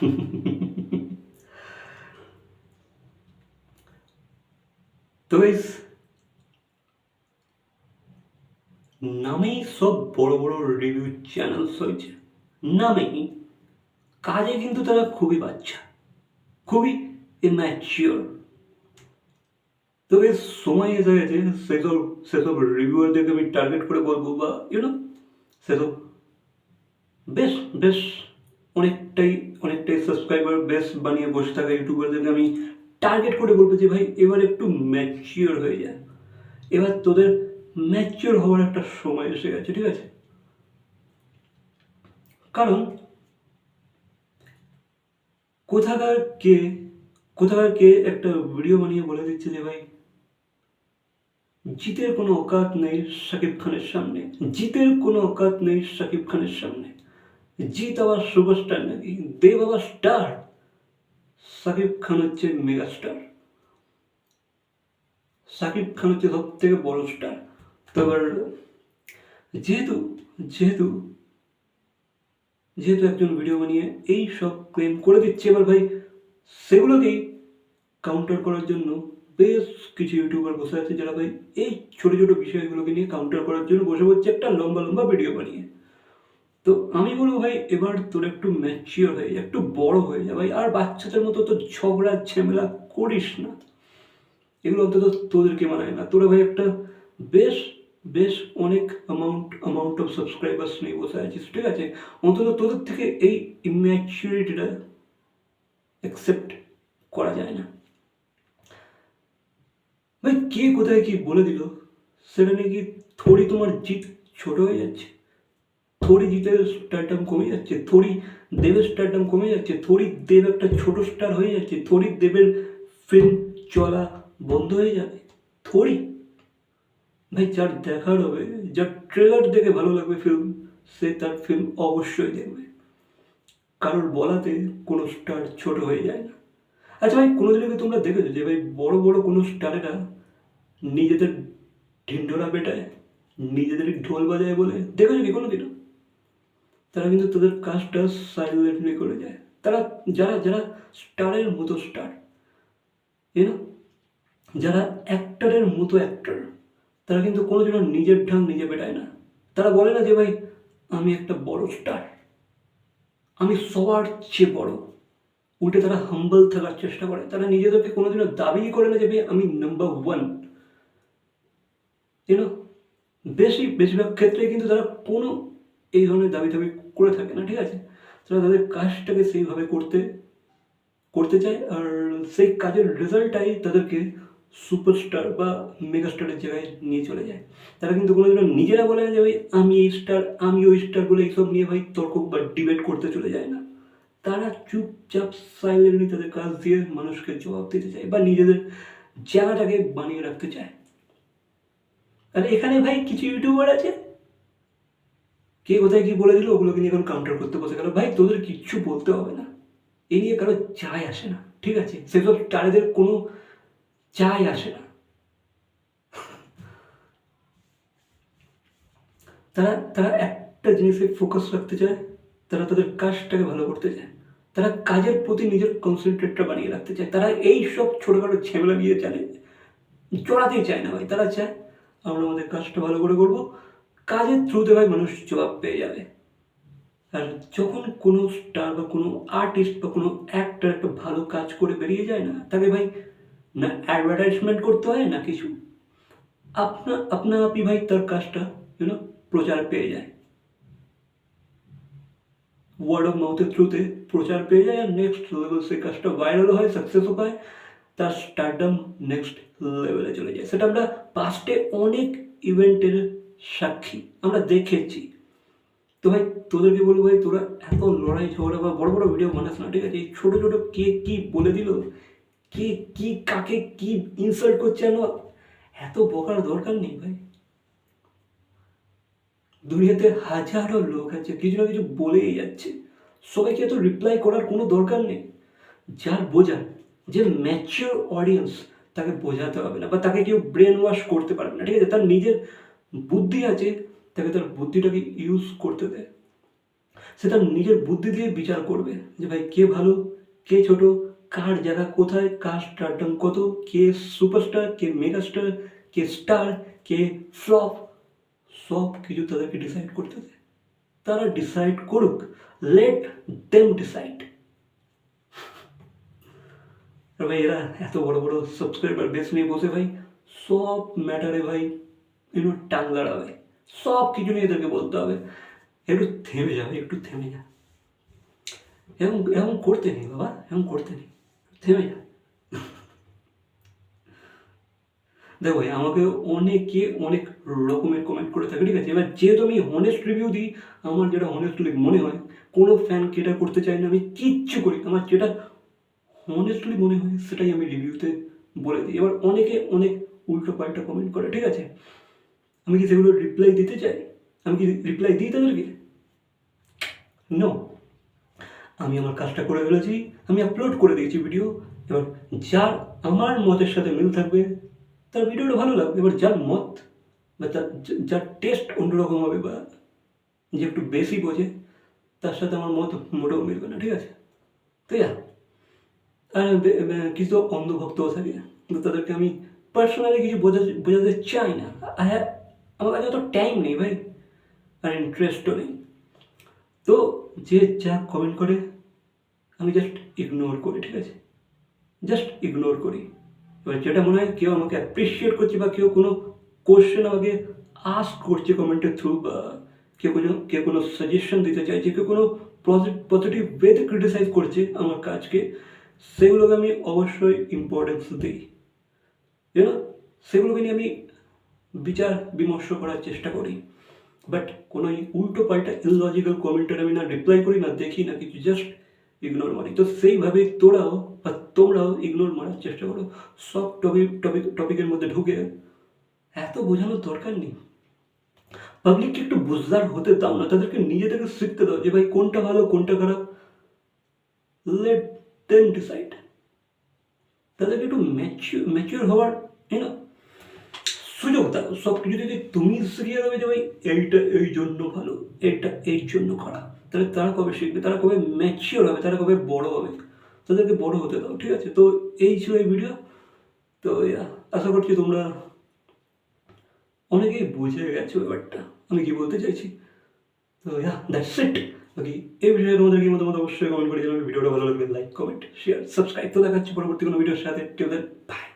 তো নামেই সব বড় বড় রিভিউ চ্যানেলস হয়েছে নামেই কাজে কিন্তু তারা খুবই বাচ্চা, খুবই ইম্যাচিওর তবে সময় এসে গেছে, সেসব সেসব রিভিউয়ারদেরকে আমি টার্গেট করে বলব বা ইউনো সেসব বেশ বেশ অনেকটাই অনেকটাই সাবস্ক্রাইবার বেশ বানিয়ে বসে থাকা ইউটিউবারদেরকে আমি টার্গেট করে বলব যে ভাই, এবার একটু ম্যাচিওর হয়ে যায় এবার তোদের ম্যাচিওর হওয়ার একটা সময় এসে গেছে, ঠিক আছে? কারণ কোথাকার কে কোথাকার কে একটা ভিডিও বানিয়ে বলে দিচ্ছে যে ভাই, জিতের কোনো অকাত নেই শাকিব খানের সামনে, জিতের কোনো অকাত নেই শাকিব খানের সামনে। জিত আবার সুপারস্টার নাকি দেব আবার স্টার সাকিব খান হচ্ছে মেগা স্টার শাকিব খান হচ্ছে সব থেকে বড় স্টার তো এবার যেহেতু যেহেতু যেহেতু একজন ভিডিও বানিয়ে এই সব ক্লেম করে দিচ্ছে এবার ভাই সেগুলোকেই কাউন্টার করার জন্য বেশ কিছু ইউটিউবার বসে আছে যারা ভাই এই ছোটো ছোটো বিষয়গুলোকে নিয়ে কাউন্টার করার জন্য বসে পড়ছে একটা লম্বা লম্বা ভিডিও বানিয়ে তো আমি বলব ভাই, এবার তোর একটু ম্যাচিওর হয়ে যা, একটু বড় হয়ে যা ভাই। আর বাচ্চাদের মতো তো ঝগড়া, ঝামেলা করিস না। এগুলো অন্তত তোদেরকে মানায় না। তোরা ভাই একটা বেশ বেশ অনেক অ্যামাউন্ট অ্যামাউন্ট অফ সাবস্ক্রাইবার্স নিয়ে বসে আছিস, ঠিক আছে? অন্তত তোদের থেকে এই ইম্যাচুরিটিটা অ্যাকসেপ্ট করা যায় না। ভাই, কে কোথায় কি বলে দিল? সেটা নিয়ে কি থোড়ি তোমার জিত ছোট হয়ে যাচ্ছে? থোড়ি জিতের স্টারডাম কমে যাচ্ছে, থোড়ি দেবের স্টারডাম কমে যাচ্ছে, থোড়ি দেব একটা ছোট স্টার হয়ে যাচ্ছে, থোড়ি দেবের ফিল্ম চলা বন্ধ হয়ে যাবে, থোড়ি। ভাই, যার দেখার হবে, যার ট্রেলার দেখে ভালো লাগবে ফিল্ম সে তার ফিল্ম অবশ্যই দেখবে। কারোর বলাতে কোনো স্টার ছোট হয়ে যায় না। আচ্ছা ভাই, কোনোদিনও কি তোমরা দেখেছ যে ভাই, বড় বড় কোনো স্টারেরা নিজেদের ঢিন্ডোরা বেটায় নিজেদের ঢোল বাজায় বলে? দেখেছ কি কোনোদিনও? তারা কিন্তু তাদের কাজটা সাইলেন্টলি করে যায়। তারা, যারা যারা স্টারের মতো স্টার ইউনো যারা অ্যাক্টরের মতো অ্যাক্টর তারা কিন্তু কোনোদিনও নিজের ঢাং নিজে বেটায় না। তারা বলে না যে, ভাই, আমি একটা বড় স্টার আমি সবার চেয়ে বড়। উল্টে তারা হাম্বল থাকার চেষ্টা করে। তারা নিজেদেরকে কোনোদিনও দাবি করে না যে, ভাই, আমি নাম্বার ওয়ান ইউনো বেশি, বেশিরভাগ ক্ষেত্রে কিন্তু তারা কোনো এই ধরনের দাবি দাবি করে থাকে না, ঠিক আছে? তারা তাদের কাজটাকে সেইভাবে করতে করতে চায়, আর সেই কাজের রেজাল্টটাই তাদেরকে সুপারস্টার বা মেগাস্টারের জায়গায় নিয়ে চলে যায়। তারা কিন্তু কোনোদিনও নিজেরা বলে না যে, ভাই, আমি এই স্টার আমি ওই স্টার বলে এইসব নিয়ে, ভাই, তর্ক বা ডিবেট করতে চলে যায় না। তারা চুপচাপ সাইলেন্টলি তাদের কাজ দিয়ে মানুষকে জবাব দিতে চায় বা নিজেদের জায়গাটাকে বানিয়ে রাখতে চায়। আর এখানে, ভাই, কিছু ইউটিউবার আছে কে কোথায় কি বলে দিল, ওগুলোকে নিয়ে এখন কাউন্টার করতে বসে গেল। ভাই, তোদের কিচ্ছু বলতে হবে না। এ নিয়ে কারও চাই আসে না, ঠিক আছে? সেসব স্টারেদের কোনো চাই আসে না। তারা তারা একটা জিনিসে ফোকাস রাখতে চায়, তারা তাদের কাজটাকে ভালো করতে চায়। তারা কাজের প্রতি নিজের কনসেন্ট্রেটটা বানিয়ে রাখতে চায়। তারা এই সব ছোটোখাটো ঝেমেলা নিয়ে জানে চড়াতেই চায় না ভাই। তারা চায়, আমরা আমাদের কাজটা ভালো করে করব। কাজের থ্রুতে ভাই মানুষ জবাব পেয়ে যাবে। আর যখন কোনো স্টার বা কোনো আর্টিস্ট বা কোনো অ্যাক্টার একটা ভালো কাজ করে বেরিয়ে যায় না তাকে ভাই, না অ্যাডভার্টাইজমেন্ট করতে হয়, না কিছু। আপনা আপনা আপনি ভাই তার কাজটা ইউনো প্রচার পেয়ে যায়। ওয়ার্ড অফ মাউথের থ্রুতে প্রচার পেয়ে যায়, আর নেক্সট লেভেল সেই কাজটা ভাইরালও হয় সাকসেসও পায়, তার স্টারডাম নেক্সট লেভেলে চলে যায়। সেটা আমরা পাস্টে অনেক ইভেন্টের সাক্ষী। আমরা দেখেছি। তো ভাই, তোদেরকে বলব ভাই, তোরা এত লড়াই ঝগড়া বা বড় বড় ভিডিও বানাস না, ঠিক আছে? এই ছোটো ছোটো কে কি বলে দিল, কে কি কাকে কি ইনসাল্ট করছে যেন এত বকার দরকার নেই ভাই। দুনিয়াতে হাজারো লোক আছে, কিছু না কিছু বলেই যাচ্ছে। সবাইকে এত রিপ্লাই করার কোনো দরকার নেই। যার বোঝার, যে ম্যাচিওর অডিয়েন্স তাকে বোঝাতে হবে না বা তাকে কেউ ব্রেন ওয়াশ করতে পারবে না, ঠিক আছে? তার নিজের বুদ্ধি আছে, তাকে তার বুদ্ধিটাকে ইউজ করতে দেয় সে তার নিজের বুদ্ধি দিয়ে বিচার করবে যে, ভাই, কে ভালো, কে ছোট, কার জায়গা কোথায়, কার স্টারডাম কত, কে সুপারস্টার কে মেগাস্টার কে স্টার কে ফ্লপ সব কিছু তাদেরকে ডিসাইড করতে দেয় তারা ডিসাইড করুক লেট দেম ডিসাইড ভাই, এরা এত বড় বড় সাবস্ক্রাইবার বেস নিয়ে বসে, ভাই, সব ম্যাটারে ভাই এগুলো টাং দাঁড়াবে সব কিছু নিয়ে এদেরকে বলতে হবে। একটু থেমে যাবে একটু থেমে যা। এরকম এরকম করতে নেই বাবা, এরকম করতে নেই। থেমে যা। দেখো আমাকে অনেকে অনেক রকমের কমেন্ট করে থাকে, ঠিক আছে? এবার যেহেতু আমি হনেস্ট রিভিউ দিই, আমার যেটা হনেস্টলি মনে হয়, কোনো ফ্যান কেটা করতে চাই না, আমি কিচ্ছু করি আমার যেটা হনেস্টলি মনে হয়, সেটাই আমি রিভিউতে বলে দিই। এবার অনেকে অনেক উল্টো পাল্টা কমেন্ট করে, ঠিক আছে? আমি কি সেগুলো রিপ্লাই দিতে চাই? আমি কি রিপ্লাই দিই তাদেরকে নো আমি আমার কাজটা করে ফেলেছি, আমি আপলোড করে দিয়েছি ভিডিও এবার যার আমার মতের সাথে মিল থাকবে, তার ভিডিওটা ভালো লাগবে, এবার যার মত বা তার যার টেস্ট অন্যরকম হবে বা যে একটু বেশি বোঝে, তার সাথে আমার মত মোটেও মিলবে না, ঠিক আছে? তো যা, আর কিছু অন্ধভক্তও থাকে তাদেরকে আমি পার্সোনালি কিছু বোঝাতে বোঝাতে চাই না। আই হ্যাভ আমার কাছে অত টাইম নেই ভাই আর ইন্টারেস্টও নেই তো যে যা কমেন্ট করে আমি জাস্ট ইগনোর করি ঠিক আছে জাস্ট ইগনোর করি এবার যেটা মনে হয় কেউ আমাকে অ্যাপ্রিসিয়েট করছে বা কেউ কোনো কোশ্চেন আমাকে আস্ক করছে কমেন্টের থ্রু বা কেউ কোনো কেউ কোনো সাজেশন দিতে চাইছে কেউ কোনো পজিটিভ ওয়েতে ক্রিটিসাইজ করছে আমার কাজকে সেগুলোকে আমি অবশ্যই ইম্পর্টেন্স দিই ইউনো সেগুলোকে নিয়ে আমি বিচার বিমর্শ করার চেষ্টা করি। বাট কোনো উল্টো পাল্টা ইললজিক্যাল কমেন্টের আমি না রিপ্লাই করি, না দেখি, না কিছু জাস্ট ইগনোর মারি। তো সেইভাবে তোরাও বা তোমরাও ইগনোর মারার চেষ্টা করো। সব টপিক টপিক টপিকের মধ্যে ঢুকে এত বোঝানোর দরকার নেই। পাবলিককে একটু বুঝদার হতে দাও না, তাদেরকে নিজেদেরকে শিখতে দাও যে, ভাই, কোনটা ভালো, কোনটা খারাপ? লেট দেম ডিসাইড তাদেরকে একটু ম্যাচিউর ম্যাচিউর হওয়ার না সুযোগ দাও। সব কিছু যদি তুমি শিখিয়ে দেবে যে ভাই এইটা এই জন্য ভালো, এটা এই জন্য খারাপ। তাহলে তারা কবে শিখবে? তারা কবে ম্যাচিওর হবে? তারা কবে বড় হবে? তাদেরকে বড় হতে দাও, ঠিক আছে? তো এই ছিল এই ভিডিও তো আশা করছি তোমরা অনেকেই বুঝে গেছো ব্যাপারটা। আমি কি বলতে চাইছি? তো ইয়া দ্যাটস ইট বাকি এই বিষয়ে তোমাদের কি মতামত অবশ্যই কমেন্ট করে জানাবে। ভিডিওটা ভালো লাগবে লাইক কমেন্ট শেয়ার সাবস্ক্রাইব তো দেখাচ্ছি পরবর্তী কোনো ভিডিওর সাথে। বাই